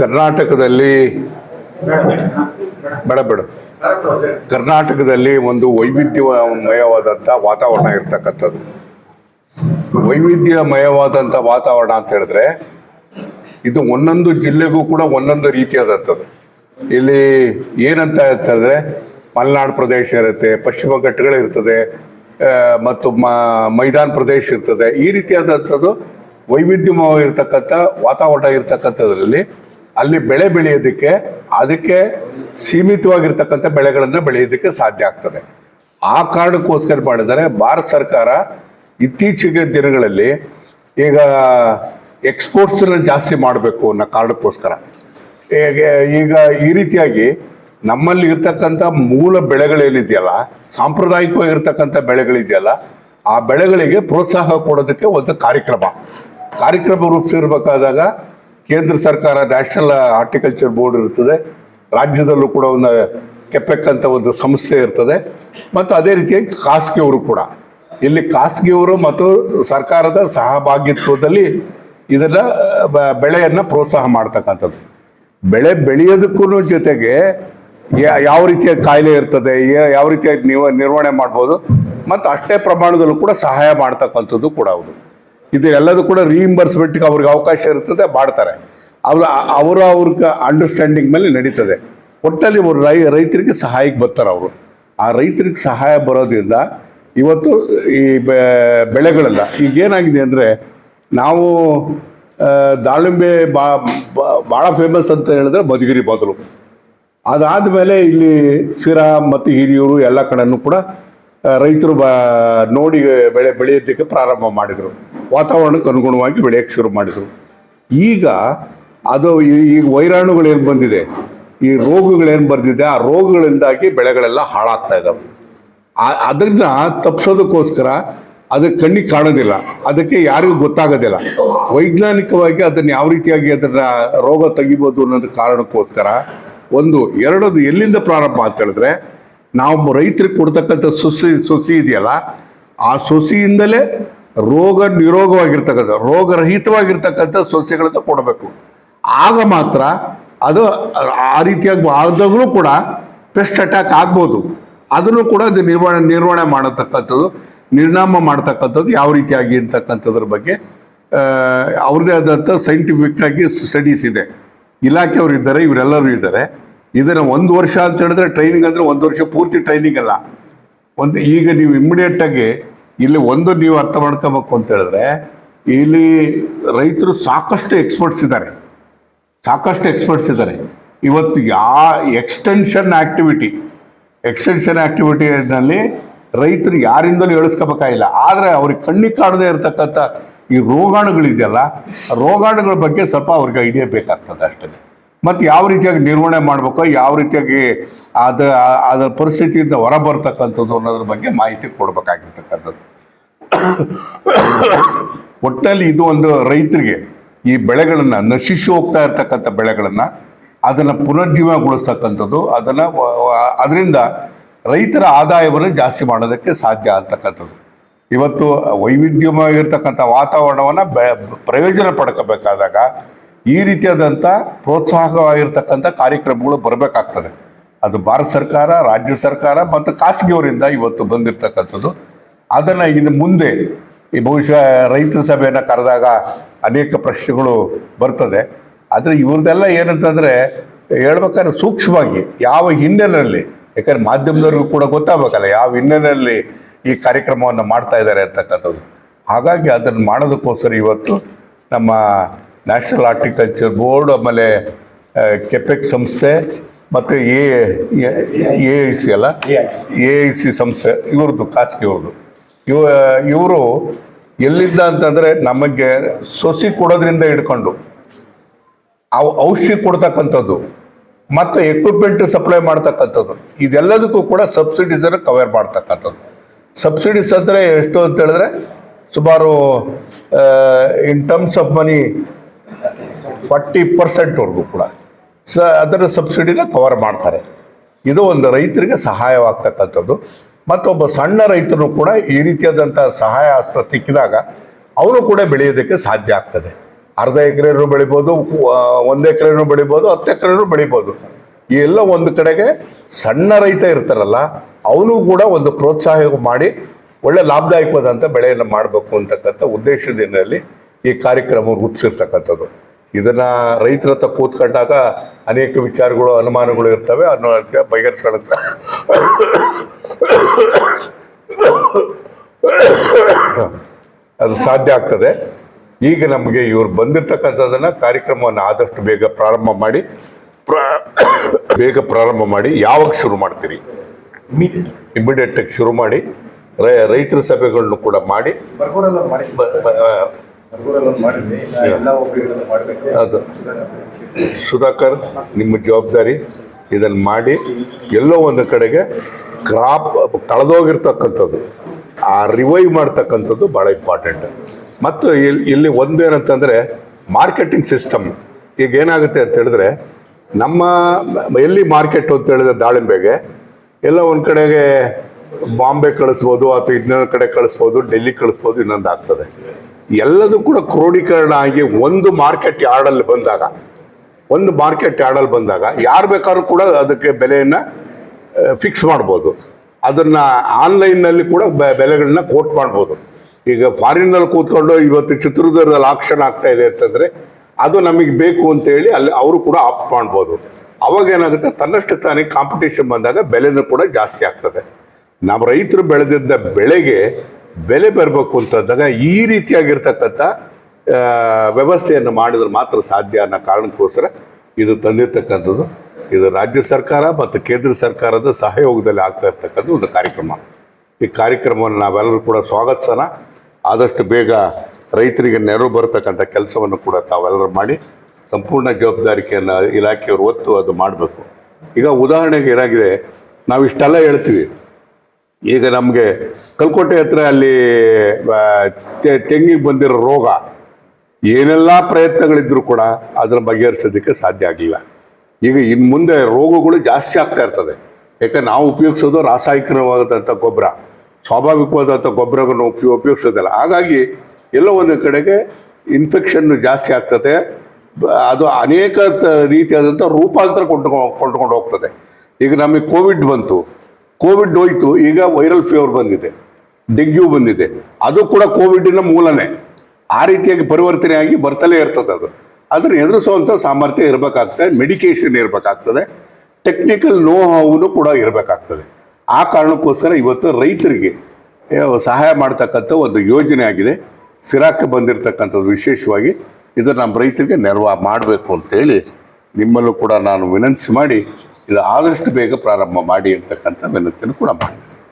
ಕರ್ನಾಟಕದಲ್ಲಿ ಬೇಡ ಬೇಡ. ಕರ್ನಾಟಕದಲ್ಲಿ ಒಂದು ವೈವಿಧ್ಯಮಯವಾದಂಥ ವಾತಾವರಣ ಇರ್ತಕ್ಕಂಥದ್ದು. ವೈವಿಧ್ಯಮಯವಾದಂಥ ವಾತಾವರಣ ಅಂತ ಹೇಳಿದ್ರೆ ಇದು ಒಂದೊಂದು ಜಿಲ್ಲೆಗೂ ಕೂಡ ಒಂದೊಂದು ರೀತಿಯಾದಂಥದ್ದು. ಇಲ್ಲಿ ಏನಂತ ಹೇಳಿದ್ರೆ ಮಲೆನಾಡು ಪ್ರದೇಶ ಇರುತ್ತೆ, ಪಶ್ಚಿಮ ಘಟ್ಟಗಳಿರ್ತದೆ ಮತ್ತು ಮೈದಾನ ಪ್ರದೇಶ ಇರ್ತದೆ, ಈ ರೀತಿಯಾದಂಥದ್ದು ವೈವಿಧ್ಯಮಯವಾಗಿರ್ತಕ್ಕಂಥ ವಾತಾವರಣ ಇರ್ತಕ್ಕಂಥದ್ರಲ್ಲಿ ಅಲ್ಲಿ ಬೆಳೆ ಬೆಳೆಯೋದಕ್ಕೆ ಅದಕ್ಕೆ ಸೀಮಿತವಾಗಿರ್ತಕ್ಕಂಥ ಬೆಳೆಗಳನ್ನು ಬೆಳೆಯೋದಕ್ಕೆ ಸಾಧ್ಯ ಆಗ್ತದೆ. ಆ ಕಾರಣಕ್ಕೋಸ್ಕರ ಮಾಡಿದರೆ ಭಾರತ ಸರ್ಕಾರ ಇತ್ತೀಚೆಗೆ ದಿನಗಳಲ್ಲಿ ಈಗ ಎಕ್ಸ್ಪೋರ್ಟ್ಸನ್ನ ಜಾಸ್ತಿ ಮಾಡಬೇಕು ಅನ್ನೋ ಕಾರಣಕ್ಕೋಸ್ಕರ. ಈಗ ಈಗ ಈ ರೀತಿಯಾಗಿ ನಮ್ಮಲ್ಲಿ ಇರ್ತಕ್ಕಂಥ ಮೂಲ ಬೆಳೆಗಳೇನಿದೆಯಲ್ಲ, ಸಾಂಪ್ರದಾಯಿಕವಾಗಿರ್ತಕ್ಕಂಥ ಬೆಳೆಗಳಿದೆಯಲ್ಲ, ಆ ಬೆಳೆಗಳಿಗೆ ಪ್ರೋತ್ಸಾಹ ಕೊಡೋದಕ್ಕೆ ಒಂದು ಕಾರ್ಯಕ್ರಮ. ಕಾರ್ಯಕ್ರಮ ರೂಪಿಸಿರ್ಬೇಕಾದಾಗ ಕೇಂದ್ರ ಸರ್ಕಾರ ನ್ಯಾಷನಲ್ ಹಾರ್ಟಿಕಲ್ಚರ್ ಬೋರ್ಡ್ ಇರ್ತದೆ. ರಾಜ್ಯದಲ್ಲೂ ಕೂಡ ಒಂದು ಕೆಪೆಕ್ ಅಂತ ಒಂದು ಸಂಸ್ಥೆ ಇರ್ತದೆ. ಮತ್ತು ಅದೇ ರೀತಿಯಾಗಿ ಖಾಸಗಿಯವರು ಕೂಡ. ಇಲ್ಲಿ ಖಾಸಗಿಯವರು ಮತ್ತು ಸರ್ಕಾರದ ಸಹಭಾಗಿತ್ವದಲ್ಲಿ ಇದನ್ನು ಬೆಳೆಯನ್ನ ಪ್ರೋತ್ಸಾಹ ಮಾಡ್ತಕ್ಕಂಥದ್ದು. ಬೆಳೆ ಬೆಳೆಯೋದಕ್ಕೂ ಜೊತೆಗೆ ಯಾವ ರೀತಿಯ ಕಾಯಿಲೆ ಇರ್ತದೆ ಯಾವ ರೀತಿಯಾಗಿ ನಿರ್ವಹಣೆ ಮಾಡ್ಬೋದು. ಮತ್ತು ಅಷ್ಟೇ ಪ್ರಮಾಣದಲ್ಲೂ ಕೂಡ ಸಹಾಯ ಮಾಡ್ತಕ್ಕಂಥದ್ದು ಕೂಡ ಹೌದು. ಇದು ಎಲ್ಲದೂ ಕೂಡ ರೀಇಂಬರ್ಸ್ಮೆಂಟ್ಗೆ ಅವ್ರಿಗೆ ಅವಕಾಶ ಇರ್ತದೆ, ಮಾಡ್ತಾರೆ. ಅವ್ರ, ಅವರ ಅವ್ರಿಗೆ ಅಂಡರ್ಸ್ಟ್ಯಾಂಡಿಂಗ್ ಮೇಲೆ ನಡೀತದೆ. ಒಟ್ಟಲ್ಲಿ ಇವರು ರೈ, ರೈತರಿಗೆ ಸಹಾಯಕ್ಕೆ ಬರ್ತಾರೆ ಅವರು. ಆ ರೈತರಿಗೆ ಸಹಾಯ ಬರೋದ್ರಿಂದ ಇವತ್ತು ಈ ಬೆಳೆಗಳೆಲ್ಲ ಈಗ ಏನಾಗಿದೆ ಅಂದರೆ ನಾವು ದಾಳಿಂಬೆ ಬಾ ಭಾಳ ಫೇಮಸ್ ಅಂತ ಹೇಳಿದ್ರೆ ಮಧುಗಿರಿ ಅದಾದ ಮೇಲೆ ಇಲ್ಲಿ ಶಿರಾ ಮತ್ತು ಹಿರಿಯೂರು ಎಲ್ಲ ಕಡೆನೂ ಕೂಡ ರೈತರು ಬ, ನೋಡಿ ಬೆಳೆ ಬೆಳೆಯೋದಕ್ಕೆ ಪ್ರಾರಂಭ ಮಾಡಿದರು. ವಾತಾವರಣಕ್ಕೆ ಅನುಗುಣವಾಗಿ ಬೆಳೆಯೋಕ್ಕೆ ಶುರು ಮಾಡಿದರು. ಈಗ ಅದು ಈಗ ವೈರಾಣುಗಳೇನು ಬಂದಿದೆ? ಈ ರೋಗಗಳೇನು ಬಂದಿದೆ ಆ ರೋಗಗಳಿಂದಾಗಿ ಬೆಳೆಗಳೆಲ್ಲ ಹಾಳಾಗ್ತಾ ಇದ್ದಾವೆ ಅದನ್ನ ತಪ್ಪಿಸೋದಕ್ಕೋಸ್ಕರ ಅದಕ್ಕೆ ಕಣ್ಣಿಗೆ ಕಾಣೋದಿಲ್ಲ. ಅದಕ್ಕೆ ಯಾರಿಗೂ ಗೊತ್ತಾಗೋದಿಲ್ಲ. ವೈಜ್ಞಾನಿಕವಾಗಿ ಅದನ್ನು ಯಾವ ರೀತಿಯಾಗಿ ಅದನ್ನು ರೋಗ ತೆಗಿಬೋದು ಅನ್ನೋದು ಕಾರಣಕ್ಕೋಸ್ಕರ ಒಂದು, ಎರಡದು ಎಲ್ಲಿಂದ ಪ್ರಾರಂಭ ಅಂತ ಹೇಳಿದ್ರೆ, ನಾವು ರೈತರಿಗೆ ಕೊಡ್ತಕ್ಕಂಥ ಸೊಸಿ ಸೊಸಿ ಇದೆಯಲ್ಲ, ಆ ಸುಸಿಯಿಂದಲೇ ರೋಗ ನಿರೋಗವಾಗಿರ್ತಕ್ಕಂಥ, ರೋಗರಹಿತವಾಗಿರ್ತಕ್ಕಂಥ ಸಸ್ಯಗಳನ್ನು ಕೊಡಬೇಕು. ಆಗ ಮಾತ್ರ ಅದು ಆ ರೀತಿಯಾಗಿ ಆದಾಗಲೂ ಕೂಡ ಪೆಸ್ಟ್ ಅಟ್ಯಾಕ್ ಆಗ್ಬೋದು. ಅದನ್ನು ಕೂಡ ಅದು ನಿರ್ವಹಣೆ ನಿರ್ವಹಣೆ ಮಾಡತಕ್ಕಂಥದ್ದು, ನಿರ್ನಾಮ ಮಾಡ್ತಕ್ಕಂಥದ್ದು ಯಾವ ರೀತಿಯಾಗಿ ಅಂತಕ್ಕಂಥದ್ರ ಬಗ್ಗೆ ಅವ್ರದ್ದೇ ಆದಂಥ ಸೈಂಟಿಫಿಕ್ ಆಗಿ ಸ್ಟಡೀಸ್ ಇದೆ. ಇಲಾಖೆಯವರು ಇದ್ದಾರೆ, ಇವರೆಲ್ಲರೂ ಇದ್ದಾರೆ. ಇದನ್ನು ಒಂದು ವರ್ಷ ಅಂತ ಹೇಳಿದ್ರೆ ಟ್ರೈನಿಂಗ್ ಅಂದರೆ ಒಂದು ವರ್ಷ ಪೂರ್ತಿ ಟ್ರೈನಿಂಗ್ ಅಲ್ಲ. ಒಂದು ಈಗ ನೀವು ಇಮ್ಮಿಡಿಯೇಟ್ ಆಗಿ ಇಲ್ಲಿ ಒಂದು ನೀವು ಅರ್ಥ ಮಾಡ್ಕೋಬೇಕು ಅಂತ ಹೇಳಿದ್ರೆ, ಇಲ್ಲಿ ರೈತರು ಸಾಕಷ್ಟು ಎಕ್ಸ್ಪರ್ಟ್ಸ್ ಇದ್ದಾರೆ. ಸಾಕಷ್ಟು ಎಕ್ಸ್ಪರ್ಟ್ಸ್ ಇದ್ದಾರೆ. ಇವತ್ತು ಯಾ ಎಕ್ಸ್ಟೆನ್ಷನ್ ಆಕ್ಟಿವಿಟಿ ಎಕ್ಸ್ಟೆನ್ಷನ್ ಆಕ್ಟಿವಿಟಿನಲ್ಲಿ ರೈತರು ಯಾರಿಂದಲೂ ಹೇಳಿಸ್ಕೋಬೇಕಾಗಿಲ್ಲ ಆದರೆ ಅವ್ರಿಗೆ ಕಣ್ಣಿಗೆ ಕಾಣದೇ ಇರತಕ್ಕಂಥ ಈ ರೋಗಾಣುಗಳಿದೆಯಲ್ಲ, ರೋಗಾಣುಗಳ ಬಗ್ಗೆ ಸ್ವಲ್ಪ ಅವ್ರಿಗೆ ಐಡಿಯಾ ಬೇಕಾಗ್ತದೆ ಅಷ್ಟೇ. ಮತ್ತು ಯಾವ ರೀತಿಯಾಗಿ ನಿರ್ವಹಣೆ ಮಾಡಬೇಕು, ಯಾವ ರೀತಿಯಾಗಿ ಅದ ಅದರ ಪರಿಸ್ಥಿತಿಯಿಂದ ಹೊರ ಬರ್ತಕ್ಕಂಥದ್ದು ಅನ್ನೋದ್ರ ಬಗ್ಗೆ ಮಾಹಿತಿ ಕೊಡಬೇಕಾಗಿರ್ತಕ್ಕಂಥದ್ದು. ಒಟ್ಟಲ್ಲಿ ಇದು ಒಂದು ರೈತರಿಗೆ ಈ ಬೆಳೆಗಳನ್ನು ನಶಿಸಿ ಹೋಗ್ತಾ ಇರ್ತಕ್ಕಂಥ ಬೆಳೆಗಳನ್ನು ಅದನ್ನ ಪುನರ್ಜೀವನಗೊಳಿಸ್ತಕ್ಕಂಥದ್ದು, ಅದನ್ನ ಅದರಿಂದ ರೈತರ ಆದಾಯವನ್ನು ಜಾಸ್ತಿ ಮಾಡೋದಕ್ಕೆ ಸಾಧ್ಯ ಆಗ್ತಕ್ಕಂಥದ್ದು. ಇವತ್ತು ವೈವಿಧ್ಯಮಯವಾಗಿರ್ತಕ್ಕಂಥ ವಾತಾವರಣವನ್ನ ಬೆ, ಪ್ರಯೋಜನ ಪಡ್ಕೋಬೇಕಾದಾಗ ಈ ರೀತಿಯಾದಂಥ ಪ್ರೋತ್ಸಾಹವಾಗಿರ್ತಕ್ಕಂಥ ಕಾರ್ಯಕ್ರಮಗಳು ಬರಬೇಕಾಗ್ತದೆ. ಅದು ಭಾರತ ಸರ್ಕಾರ, ರಾಜ್ಯ ಸರ್ಕಾರ ಮತ್ತು ಖಾಸಗಿಯವರಿಂದ ಇವತ್ತು ಬಂದಿರತಕ್ಕಂಥದ್ದು. ಅದನ್ನು ಇನ್ನು ಮುಂದೆ ಈ ಬಹುಶಃ ರೈತರ ಸಭೆಯನ್ನು ಕರೆದಾಗ ಅನೇಕ ಪ್ರಶ್ನೆಗಳು ಬರ್ತದೆ. ಆದರೆ ಇವ್ರದ್ದೆಲ್ಲ ಏನಂತಂದರೆ ಹೇಳ್ಬೇಕಾದ್ರೆ ಸೂಕ್ಷ್ಮವಾಗಿ ಯಾವ ಹಿನ್ನೆಲೆಯಲ್ಲಿ, ಯಾಕಂದರೆ ಮಾಧ್ಯಮದವ್ರಿಗೂ ಕೂಡ ಗೊತ್ತಾಗಬೇಕಲ್ಲ ಯಾವ ಹಿನ್ನೆಲೆಯಲ್ಲಿ ಈ ಕಾರ್ಯಕ್ರಮವನ್ನು ಮಾಡ್ತಾ ಇದ್ದಾರೆ ಅಂತಕ್ಕಂಥದ್ದು. ಹಾಗಾಗಿ ಅದನ್ನು ಮಾಡೋದಕ್ಕೋಸ್ಕರ ಇವತ್ತು ನಮ್ಮ ನ್ಯಾಷನಲ್ ಆರ್ಟಿಕಲ್ಚರ್ ಬೋರ್ಡ್ ಆಮೇಲೆ ಕೆಪೆಕ್ ಸಂಸ್ಥೆ ಮತ್ತು ಎ ಎ ಐ ಸಿ ಅಲ್ಲ? ಎ ಐ ಸಿ ಸಂಸ್ಥೆ, ಇವ್ರದ್ದು ಖಾಸಗಿಯವ್ರದ್ದು ಇವ, ಇವರು ಎಲ್ಲಿದ್ದ ಅಂತಂದರೆ ನಮಗೆ ಸೊಸಿ ಕೊಡೋದ್ರಿಂದ ಹಿಡ್ಕೊಂಡು, ಅವು, ಔಷಧಿ ಕೊಡ್ತಕ್ಕಂಥದ್ದು, ಮತ್ತು ಎಕ್ವಿಪ್ಮೆಂಟ್ ಸಪ್ಲೈ ಮಾಡ್ತಕ್ಕಂಥದ್ದು, ಇದೆಲ್ಲದಕ್ಕೂ ಕೂಡ ಸಬ್ಸಿಡೀಸನ್ನು ಕವರ್ ಮಾಡ್ತಕ್ಕಂಥದ್ದು. ಸಬ್ಸಿಡೀಸ್ ಅಂದರೆ ಎಷ್ಟು ಅಂತ ಹೇಳಿದ್ರೆ, ಸುಮಾರು in terms of money forty ಪರ್ಸೆಂಟ್ವರೆಗೂ ಕೂಡ ಸ ಅದರ ಸಬ್ಸಿಡಿನ ಕವರ್ ಮಾಡ್ತಾರೆ. ಇದು ಒಂದು ರೈತರಿಗೆ ಸಹಾಯವಾಗ್ತಕ್ಕಂಥದ್ದು. ಮತ್ತೊಬ್ಬ ಸಣ್ಣ ರೈತನು ಕೂಡ ಈ ರೀತಿಯಾದಂಥ ಸಹಾಯ ಹಸ್ತ ಸಿಕ್ಕಿದಾಗ ಅವನು ಕೂಡ ಬೆಳೆಯೋದಕ್ಕೆ ಸಾಧ್ಯ ಆಗ್ತದೆ. ಅರ್ಧ ಎಕರೆನೂ ಬೆಳಿಬೋದು ಒಂದು ಎಕರೆನೂ ಬೆಳಿಬೋದು, ಹತ್ತು ಎಕರೆನೂ ಬೆಳಿಬೋದು. ಎಲ್ಲ ಒಂದು ಕಡೆಗೆ ಸಣ್ಣ ರೈತ ಇರ್ತಾರಲ್ಲ, ಅವನು ಕೂಡ ಒಂದು ಪ್ರೋತ್ಸಾಹ ಮಾಡಿ ಒಳ್ಳೆ ಲಾಭದಾಯಕವಾದಂಥ ಬೆಳೆಯನ್ನು ಮಾಡಬೇಕು ಅಂತಕ್ಕಂಥ ಉದ್ದೇಶದಿಂದಲೇ ಈ ಕಾರ್ಯಕ್ರಮ ರೂಪಿಸಿರ್ತಕ್ಕಂಥದ್ದು. ಇದನ್ನ ರೈತರ ಹತ್ರ ಕೂತ್ಕೊಂಡಾಗ ಅನೇಕ ವಿಚಾರಗಳು ಅನುಮಾನಗಳು ಇರ್ತವೆ. ಅನ್ನೋದಕ್ಕೆ ಬಗೆಹರಿಸ್ಕೊಳ್ಳುತ್ತೆ. ಅದು ಸಾಧ್ಯ ಆಗ್ತದೆ. ಈಗ ನಮಗೆ ಇವರು ಬಂದಿರ್ತಕ್ಕಂಥದ್ದನ್ನು ಕಾರ್ಯಕ್ರಮವನ್ನು ಆದಷ್ಟು ಬೇಗ ಪ್ರಾರಂಭ ಮಾಡಿ ಬೇಗ ಪ್ರಾರಂಭ ಮಾಡಿ ಯಾವಾಗ ಶುರು ಮಾಡ್ತೀರಿ? ಇಮಿಡಿಯೇಟ್ ಆಗಿ ಶುರು ಮಾಡಿ ರೈತರ ಸಭೆಗಳನ್ನು ಕೂಡ ಮಾಡಿ ಅದು. ಸುಧಾಕರ್ ನಿಮ್ಮ ಜವಾಬ್ದಾರಿ ಇದನ್ನು ಮಾಡಿ ಎಲ್ಲೋ ಒಂದು ಕಡೆಗೆ ಕ್ರಾಪ್ ಕಳೆದೋಗಿರ್ತಕ್ಕಂಥದ್ದು ಆ ರಿವೈವ್ ಮಾಡ್ತಕ್ಕಂಥದ್ದು ಭಾಳ ಇಂಪಾರ್ಟೆಂಟ್ ಮತ್ತು ಇಲ್ಲಿ ಇಲ್ಲಿ ಒಂದೇನಂತಂದರೆ ಮಾರ್ಕೆಟಿಂಗ್ ಸಿಸ್ಟಮ್ ಈಗ ಏನಾಗುತ್ತೆ ಅಂತ ಹೇಳಿದ್ರೆ ನಮ್ಮ ಎಲ್ಲಿ ಮಾರ್ಕೆಟ್ ಅಂತ ಹೇಳಿದ್ರೆ ದಾಳಿಂಬೆಗೆ ಎಲ್ಲ ಒಂದು ಕಡೆಗೆ ಬಾಂಬೆ ಕಳಿಸ್ಬೋದು ಅಥವಾ ಇನ್ನೊಂದು ಕಡೆ ಕಳಿಸ್ಬೋದು ಡೆಲ್ಲಿ ಕಳಿಸ್ಬೋದು ಇನ್ನೊಂದು ಆಗ್ತದೆ ಎಲ್ಲದೂ ಕೂಡ ಕ್ರೋಢೀಕರಣ ಆಗಿ ಒಂದು ಮಾರ್ಕೆಟ್ ಯಾರ್ಡಲ್ಲಿ ಬಂದಾಗ, ಒಂದು ಮಾರ್ಕೆಟ್ ಯಾರ್ಡಲ್ಲಿ ಬಂದಾಗ ಯಾರು ಬೇಕಾದ್ರೂ ಕೂಡ ಅದಕ್ಕೆ ಬೆಲೆಯನ್ನು ಫಿಕ್ಸ್ ಮಾಡ್ಬೋದು. ಅದನ್ನು ಆನ್ಲೈನ್ನಲ್ಲಿ ಕೂಡ ಬೆಲೆಗಳನ್ನ ಕೋಟ್ ಮಾಡ್ಬೋದು. ಈಗ ಫಾರಿನ್ನಲ್ಲಿ ಕೂತ್ಕೊಂಡು ಇವತ್ತು ಚಿತ್ರದುರ್ಗದಲ್ಲಿ ಆಕ್ಷನ್ ಆಗ್ತಾ ಇದೆ ಅಂತಂದರೆ ಅದು ನಮಗೆ ಬೇಕು ಅಂತೇಳಿ ಅಲ್ಲಿ ಅವರು ಕೂಡ ಆಪ್ ಮಾಡ್ಬೋದು. ಅವಾಗ ಏನಾಗುತ್ತೆ, ತನ್ನಷ್ಟು ತಾನೇ ಕಾಂಪಿಟೇಷನ್ ಬಂದಾಗ ಬೆಲೆನೂ ಕೂಡ ಜಾಸ್ತಿ ಆಗ್ತದೆ. ನಮ್ಮ ರೈತರು ಬೆಳೆದಿದ್ದ ಬೆಳೆಗೆ ಬೆಲೆ ಬರಬೇಕು ಅಂತಂದಾಗ ಈ ರೀತಿಯಾಗಿರ್ತಕ್ಕಂಥ ವ್ಯವಸ್ಥೆಯನ್ನು ಮಾಡಿದ್ರೆ ಮಾತ್ರ ಸಾಧ್ಯ ಅನ್ನೋ ಕಾರಣಕ್ಕೋಸ್ಕರ ಇದು ತಂದಿರ್ತಕ್ಕಂಥದ್ದು. ಇದು ರಾಜ್ಯ ಸರ್ಕಾರ ಮತ್ತು ಕೇಂದ್ರ ಸರ್ಕಾರದ ಸಹಯೋಗದಲ್ಲಿ ಆಗ್ತಾ ಇರ್ತಕ್ಕಂಥ ಒಂದು ಕಾರ್ಯಕ್ರಮ. ಈ ಕಾರ್ಯಕ್ರಮವನ್ನು ನಾವೆಲ್ಲರೂ ಕೂಡ ಸ್ವಾಗತಿಸೋಣ. ಆದಷ್ಟು ಬೇಗ ರೈತರಿಗೆ ನೆರವು ಬರತಕ್ಕಂಥ ಕೆಲಸವನ್ನು ಕೂಡ ತಾವೆಲ್ಲರೂ ಮಾಡಿ, ಸಂಪೂರ್ಣ ಜವಾಬ್ದಾರಿಕೆಯನ್ನು ಇಲಾಖೆಯವರು ಒತ್ತು ಅದು ಮಾಡಬೇಕು. ಈಗ ಉದಾಹರಣೆಗೆ ಏನಾಗಿದೆ ನಾವು ಇಷ್ಟೆಲ್ಲ ಹೇಳ್ತೀವಿ. ಈಗ ನಮಗೆ ಕಲ್ಕೋಟೆ ಹತ್ರ ಅಲ್ಲಿ ತೆಂಗಿಗೆ ಬಂದಿರೋ ರೋಗ, ಏನೆಲ್ಲ ಪ್ರಯತ್ನಗಳಿದ್ರು ಕೂಡ ಅದನ್ನ ಬಗೆಹರಿಸೋದಕ್ಕೆ ಸಾಧ್ಯ ಆಗಲಿಲ್ಲ. ಈಗ ಇನ್ನು ಮುಂದೆ ರೋಗಗಳು ಜಾಸ್ತಿ ಆಗ್ತಾ ಇರ್ತದೆ. ಯಾಕಂದ್ರೆ ನಾವು ಉಪಯೋಗಿಸೋದು ರಾಸಾಯನಿಕವಾದಂಥ ಗೊಬ್ಬರ. ಸ್ವಾಭಾವಿಕವಾದಂಥ ಗೊಬ್ಬರಗಳನ್ನು ಉಪಯೋಗ ಉಪಯೋಗಿಸೋದಿಲ್ಲ. ಹಾಗಾಗಿ ಎಲ್ಲ ಒಂದು ಕಡೆಗೆ ಇನ್ಫೆಕ್ಷನ್ ಜಾಸ್ತಿ ಆಗ್ತದೆ. ಅದು ಅನೇಕ ರೀತಿಯಾದಂಥ ರೂಪಾಂತರ ಕೊಂಡ್ಕೊಂಡು ಕೊಂಡ್ಕೊಂಡು ಹೋಗ್ತದೆ. ಈಗ ನಮಗೆ ಕೋವಿಡ್ ಬಂತು. ಕೋವಿಡ್ ಹೋಯ್ತು, ಈಗ ವೈರಲ್ ಫೀವರ್ ಬಂದಿದೆ, ಡೆಂಗ್ಯೂ ಬಂದಿದೆ. ಅದು ಕೂಡ ಕೋವಿಡ್ನ ಮೂಲನೇ. ಆ ರೀತಿಯಾಗಿ ಪರಿವರ್ತನೆ ಆಗಿ ಬರ್ತಲೇ ಇರ್ತದೆ ಅದು. ಅದನ್ನು ಎದುರಿಸುವಂಥ ಸಾಮರ್ಥ್ಯ ಇರಬೇಕಾಗ್ತದೆ ಮೆಡಿಕೇಶನ್ ಇರಬೇಕಾಗ್ತದೆ ಟೆಕ್ನಿಕಲ್ ನೋ ಹೌನು ಕೂಡ ಇರಬೇಕಾಗ್ತದೆ. ಆ ಕಾರಣಕ್ಕೋಸ್ಕರ ಇವತ್ತು ರೈತರಿಗೆ ಸಹಾಯ ಮಾಡ್ತಕ್ಕಂಥ ಒಂದು ಯೋಜನೆ ಆಗಿದೆ. ಸಿರಾಕ್ಕೆ ಬಂದಿರತಕ್ಕಂಥದ್ದು ವಿಶೇಷವಾಗಿ ಇದನ್ನು ನಮ್ಮ ರೈತರಿಗೆ ನೆರವು ಮಾಡಬೇಕು ಅಂತೇಳಿ ನಿಮ್ಮಲ್ಲೂ ಕೂಡ ನಾನು ವಿನಂತಿಸಿ ಮಾಡಿ ಇದು ಆದಷ್ಟು ಬೇಗ ಪ್ರಾರಂಭ ಮಾಡಿ ಅಂತಕ್ಕಂಥ ವಿನಂತಿಯನ್ನು ಕೂಡ ಮಾಡ್ತೀನಿ.